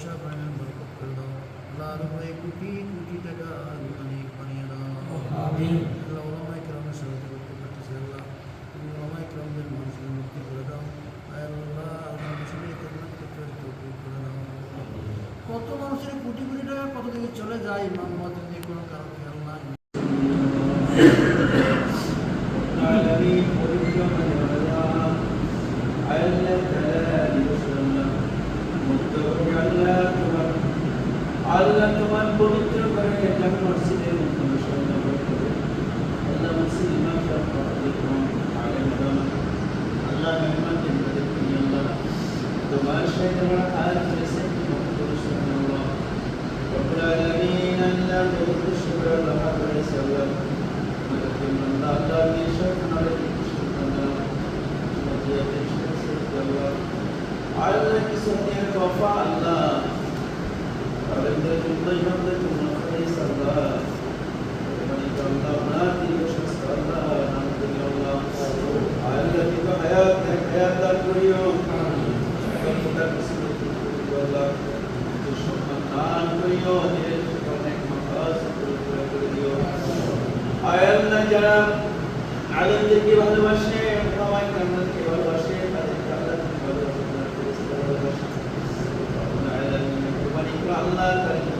ব্যবসা বাণিজ্য বরকত করে দাও আল্লাহ রুপায় কোটি কোটি টাকা অনেক বানিয়ে দাও আল্লাহ ওলামাই কেরামের সাহায্য করতে পারতেছে আল্লাহ তুমি ওলামাই কেরামদের মানুষের মুক্তি করে দাও আয় আল্লাহ আমার মুসলিম খেদমত করতে তৌফিক করে দাও কত মানুষের কোটি কোটি টাকা কত দিকে চলে যায় ইমাম মাদের কোনো কারণ খেয়াল নাই। على الذي سمع الوفاء الله على الذي ضيعت যারা আলমদেরকে ভালোবাসে আমার কান্নাকে ভালোবাসে তাদেরকে আল্লাহ আল্লাহ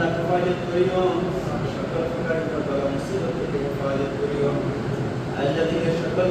আল্লাহ হেফাজত করিও সকল প্রকার বাবা মুসিবত থেকে হেফাজত করিও আল্লাহ থেকে সকল